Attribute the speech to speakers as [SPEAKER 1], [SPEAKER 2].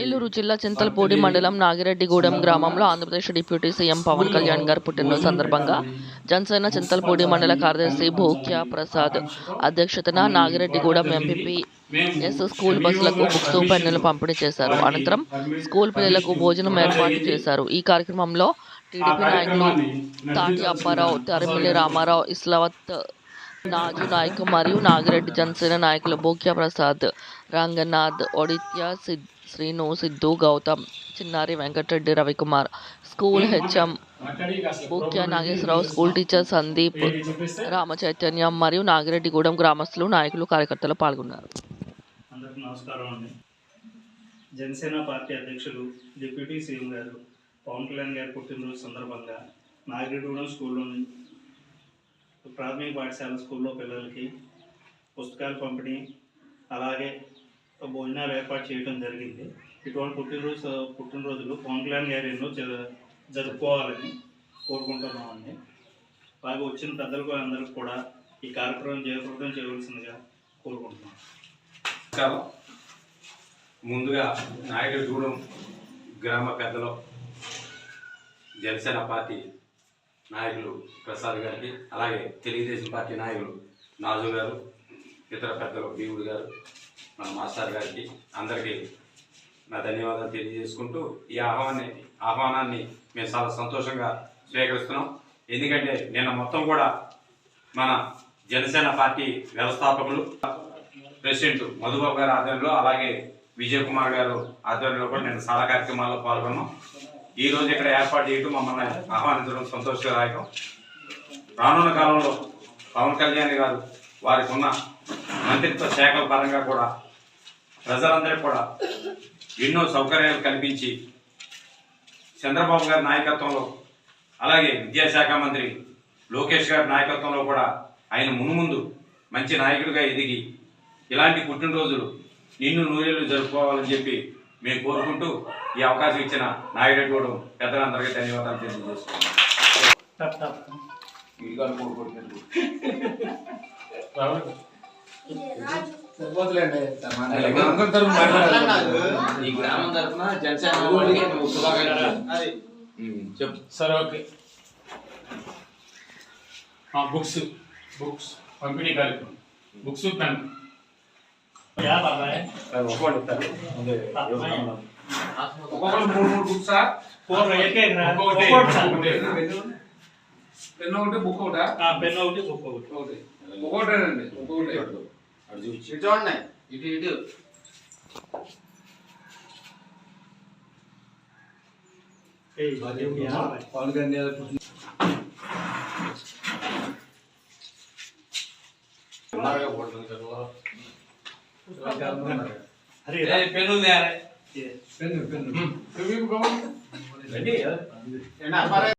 [SPEAKER 1] ఏలూరు జిల్లా చింతలపూడి మండలం నాగిరెడ్డిగూడెం గ్రామంలో ఆంధ్రప్రదేశ్ డిప్యూటీ సీఎం పవన్ కళ్యాణ్ గారి పుట్టినరోజు సందర్భంగా జనసేన చింతలపూడి మండల కార్యదర్శి భూక్యా ప్రసాద్ అధ్యక్షతన నాగిరెడ్డిగూడెం ఎంపీపీ ఎస్ స్కూల్ బస్సులకు బుక్స్ పెన్నులు పంపిణీ చేశారు. అనంతరం స్కూల్ పిల్లలకు భోజనం ఏర్పాటు చేశారు. ఈ కార్యక్రమంలో టీడీపీ నాయకులు తాటి అప్పారావు తరిమిల్లి రామారావు ఇస్లావత్ నాజు నాయక్ మరియు నాగిరెడ్డి జనసేన నాయకులు Bhukya Prasad Ranganath ఒడిత్య Sid Srinu Siddhu Gautam Chinnari Venkatareddy Ravikumar school HM Bhukya Nageswararao school teacher Sandeep Ramachaitanyam మరియు నాగిరెడ్డిగూడెం గ్రామస్తులు నాయకులు కార్యకర్తలు పాల్గొన్నారు.
[SPEAKER 2] అందరికీ నమస్కారం అండి. జనసేన పార్టీ అధ్యక్షులు డిప్యూటీ సీఎం గారు పవన్ కళ్యాణ్ గారి పుట్టినరోజు సందర్భంగా నాగిరెడ్డిగూడెం స్కూల్లోని ప్రాథమిక పాఠశాల స్కూల్లో పిల్లలకి పుస్తకాలు పంపిణీ అలాగే భోజనాలు ఏర్పాటు చేయడం జరిగింది. ఇటువంటి పుట్టినరోజు పుట్టినరోజులు పవన్ కళ్యాణ్ గారు ఎన్నో జరుపుకోవాలని కోరుకుంటున్నామండి అలాగే వచ్చిన పెద్దలకు అందరికీ కూడా ఈ కార్యక్రమం జయప్రదం చేయవలసిందిగా కోరుకుంటున్నాం.
[SPEAKER 3] నమస్కారం. ముందుగా నాయుడుగూడెం గ్రామ పెద్దలు జనసేన పార్టీ నాయకులు ప్రసాద్ గారికి అలాగే తెలుగుదేశం పార్టీ నాయకులు నాజు గారు ఇతర పెద్దలు భీముడు గారు మన మాస్టర్ గారికి అందరికీ నా ధన్యవాదాలు తెలియజేసుకుంటూ ఈ ఆహ్వాన్ని ఆహ్వానాన్ని మేము చాలా సంతోషంగా స్వీకరిస్తున్నాం. ఎందుకంటే నిన్న మొత్తం కూడా మన జనసేన పార్టీ వ్యవస్థాపకులు ప్రెసిడెంట్ మధుబాబు గారి ఆధ్వర్యంలో అలాగే విజయ్ కుమార్ గారు ఆధ్వర్యంలో కూడా నేను చాలా కార్యక్రమాల్లో పాల్గొన్నాం. ఈ రోజు ఇక్కడ ఏర్పాటు చేయడం మమ్మల్ని ఆహ్వానించడం సంతోషదాయకం రానున్న కాలంలో పవన్ కళ్యాణ్ గారు వారికి ఉన్న మంత్రిత్వ శాఖల పరంగా కూడా ప్రజలందరికీ కూడా ఎన్నో సౌకర్యాలు కల్పించి చంద్రబాబు గారి నాయకత్వంలో అలాగే విద్యాశాఖ మంత్రి లోకేష్ గారి నాయకత్వంలో కూడా ఆయన మునుముందు మంచి నాయకుడిగా ఎదిగి ఇలాంటి పుట్టినరోజులు నిన్ను నూరేళ్ళు జరుపుకోవాలని చెప్పి మేము కోరుకుంటూ ఈ అవకాశం ఇచ్చిన నాయుడు పెద్దలందరికీ ధన్యవాదాలు తెలియజేస్తున్నాం
[SPEAKER 4] ఈ గ్రామం తరఫున జనసేన చెప్పు.
[SPEAKER 5] సరే ఓకే. బుక్స్. బుక్స్. పంపిణీ కార్యక్రమం. Books pen. ఒక్కొక్కరు మూడు మూడు బుక్సా
[SPEAKER 2] సార్.
[SPEAKER 5] పెన్ ఒకటి బుక్ ఒకటా
[SPEAKER 2] ఆ, పెన్ ఒకటి బుక్ ఒకటి.
[SPEAKER 5] ఒకటి.
[SPEAKER 4] ఇటు చూడండి. ఇటు ఇటు. અરે પેલું
[SPEAKER 2] ને
[SPEAKER 5] અરે પેલું પેલું. તમે
[SPEAKER 4] કહો. અમારે